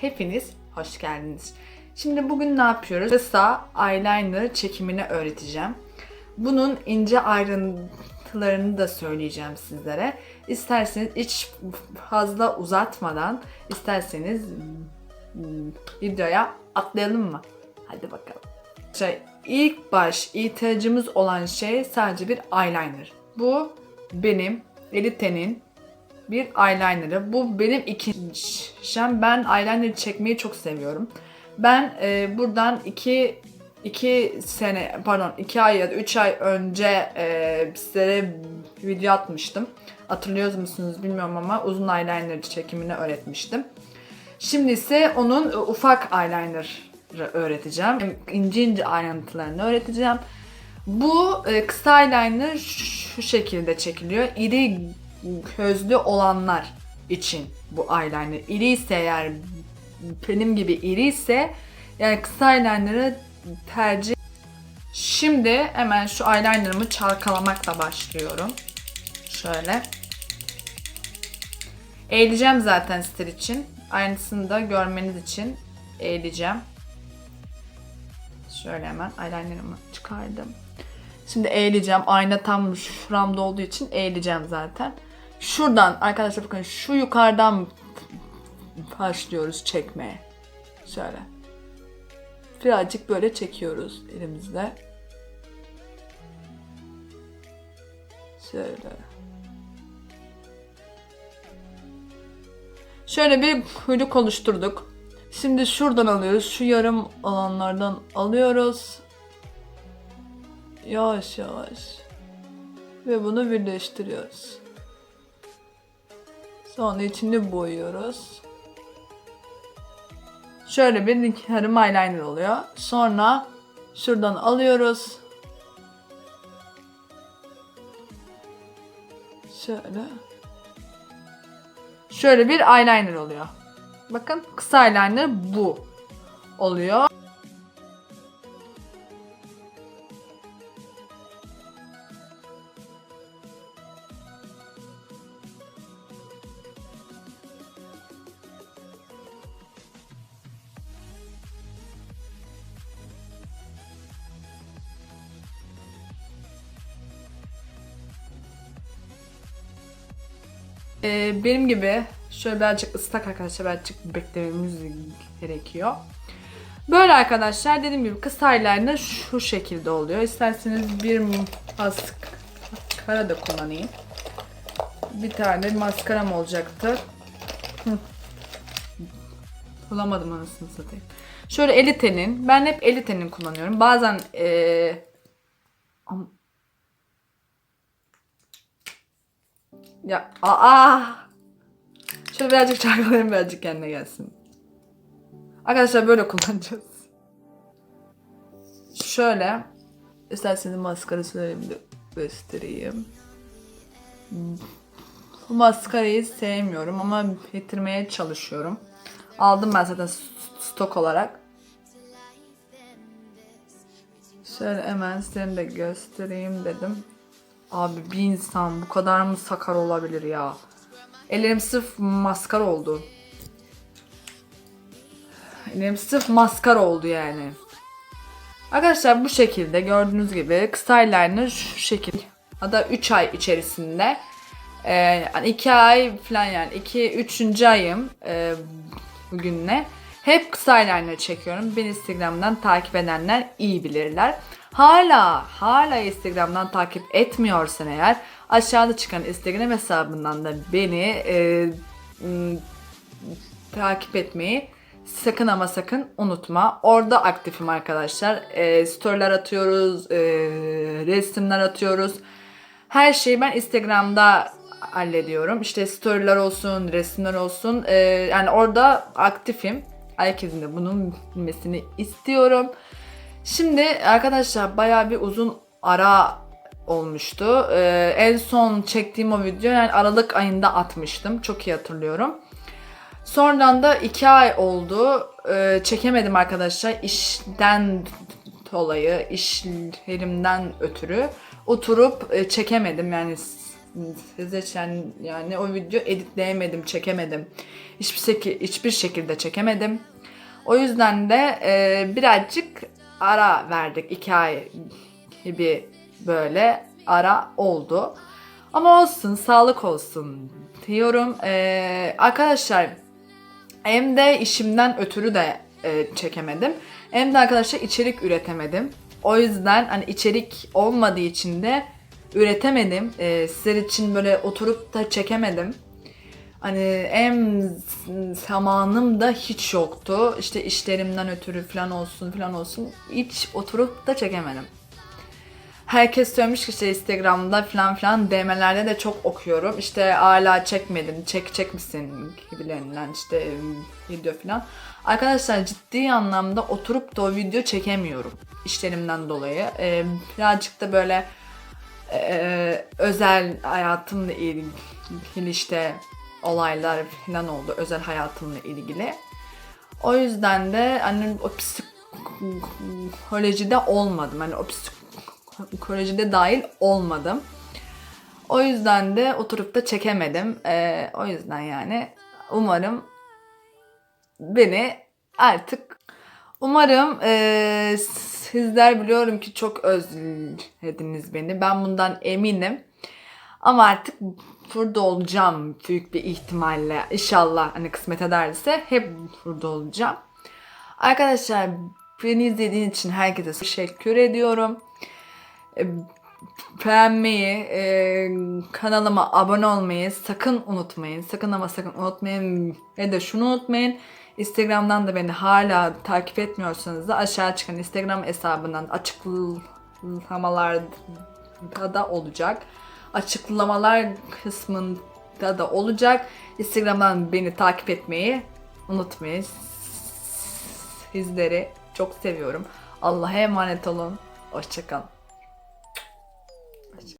hepiniz hoş geldiniz. Şimdi bugün ne yapıyoruz? Kısa eyeliner çekimini öğreteceğim. Bunun ince ayrıntılarını da söyleyeceğim sizlere. İsterseniz hiç fazla uzatmadan isterseniz hmm, videoya atlayalım mı? Hadi bakalım. Şey, ilk baş ihtiyacımız olan şey sadece bir eyeliner. Bu benim Elite'nin bir eyeliner'ı. Bu benim ikinci şem. Ben eyeliner çekmeyi çok seviyorum. Ben e, buradan iki iki sene pardon iki ay ya da üç ay önce e, sizlere video atmıştım. Hatırlıyor musunuz bilmiyorum ama uzun eyeliner çekimini öğretmiştim. Şimdi ise onun e, ufak eyeliner'ı öğreteceğim. İnce ince ayrıntılarını öğreteceğim. Bu e, kısa eyeliner şu şekilde çekiliyor. İri gözlü olanlar için bu eyeliner. İri ise eğer benim gibi iri ise yani kısa eyeliner'ı tercih Şimdi hemen şu eyeliner'ımı çalkalamakla başlıyorum. Şöyle. Eğileceğim zaten sizler için. Aynısını da görmeniz için eğileceğim. Şöyle hemen eyeliner'ımı çıkardım. Şimdi eğileceğim. Ayna tam şuramda olduğu için eğileceğim zaten. Şuradan arkadaşlar bakın şu yukarıdan başlıyoruz çekmeye. Şöyle. Birazcık böyle çekiyoruz elimizle. Şöyle. Şöyle bir kuyruk oluşturduk. Şimdi şuradan alıyoruz. Şu yarım alanlardan alıyoruz. Yavaş yavaş. Ve bunu birleştiriyoruz. Sonra içini boyuyoruz. Şöyle bir yarım eyeliner oluyor. Sonra şuradan alıyoruz. Şöyle. Şöyle bir eyeliner oluyor. Bakın kısa eyeliner bu oluyor. Ee, benim gibi şöyle birazcık ıslak arkadaşlar birazcık beklememiz gerekiyor. Böyle arkadaşlar dediğim gibi kısa eyeliner şu şekilde oluyor. İsterseniz bir maskara da kullanayım. Bir tane maskaram olacaktı. Bulamadım anasını satayım. Şöyle Elite'nin. Ben hep Elite'nin kullanıyorum. Bazen ee, Ya aa. Şöyle birazcık çarpılayım birazcık kendine gelsin. Arkadaşlar böyle kullanacağız. Şöyle isterseniz maskara süreyim de göstereyim. Bu maskarayı sevmiyorum ama bitirmeye çalışıyorum. Aldım ben zaten stok olarak. Şöyle hemen size de göstereyim dedim. Abi bir insan bu kadar mı sakar olabilir ya? Ellerim sırf maskar oldu. Ellerim sırf maskar oldu yani. Arkadaşlar bu şekilde gördüğünüz gibi kısa eyeliner şu şekilde. Hatta 3 ay içerisinde. Ee, yani 2 ay falan yani 2 3. ayım e, bugünle. Hep kısa eyeliner çekiyorum. Beni Instagram'dan takip edenler iyi bilirler. Hala hala Instagram'dan takip etmiyorsan eğer aşağıda çıkan Instagram hesabından da beni e, m, takip etmeyi sakın ama sakın unutma. Orada aktifim arkadaşlar. E, storyler atıyoruz, e, resimler atıyoruz. Her şeyi ben Instagram'da hallediyorum. İşte storyler olsun, resimler olsun. E, yani orada aktifim. Herkesin de bunun bilmesini istiyorum. Şimdi arkadaşlar bayağı bir uzun ara olmuştu. Ee, en son çektiğim o video yani Aralık ayında atmıştım. Çok iyi hatırlıyorum. Sonradan da iki ay oldu. Ee, çekemedim arkadaşlar. İşten dolayı, işlerimden ötürü oturup e, çekemedim. Yani size için yani o video editleyemedim, çekemedim. Hiçbir hiçbir şekilde çekemedim. O yüzden de e, birazcık ara verdik. iki ay gibi böyle ara oldu. Ama olsun, sağlık olsun diyorum. E, arkadaşlar hem de işimden ötürü de e, çekemedim. Hem de arkadaşlar içerik üretemedim. O yüzden hani içerik olmadığı için de üretemedim. E, sizler için böyle oturup da çekemedim. Hani hem zamanım da hiç yoktu. İşte işlerimden ötürü falan olsun falan olsun. Hiç oturup da çekemedim. Herkes söylemiş ki işte Instagram'da falan filan DM'lerde de çok okuyorum. İşte hala çekmedin, çekecek misin gibilerinden işte e, video falan. Arkadaşlar ciddi anlamda oturup da o video çekemiyorum işlerimden dolayı. Ee, birazcık da böyle e, özel hayatımla ilgili işte olaylar falan oldu özel hayatımla ilgili. O yüzden de hani o psikolojide olmadım. Hani o psikolojide dahil olmadım. O yüzden de oturup da çekemedim. Ee, o yüzden yani umarım beni artık umarım e, sizler biliyorum ki çok özlediniz beni. Ben bundan eminim. Ama artık burada olacağım büyük bir ihtimalle. İnşallah hani kısmet ederse hep burada olacağım. Arkadaşlar beni izlediğiniz için herkese teşekkür ediyorum. E, Beğenmeyi, e, kanalıma abone olmayı sakın unutmayın. Sakın ama sakın unutmayın. Ve de şunu unutmayın. Instagram'dan da beni hala takip etmiyorsanız da aşağı çıkan Instagram hesabından açıklamalarda da olacak. Açıklamalar kısmında da olacak. Instagram'dan beni takip etmeyi unutmayın. Sizleri çok seviyorum. Allah'a emanet olun. Hoşçakalın.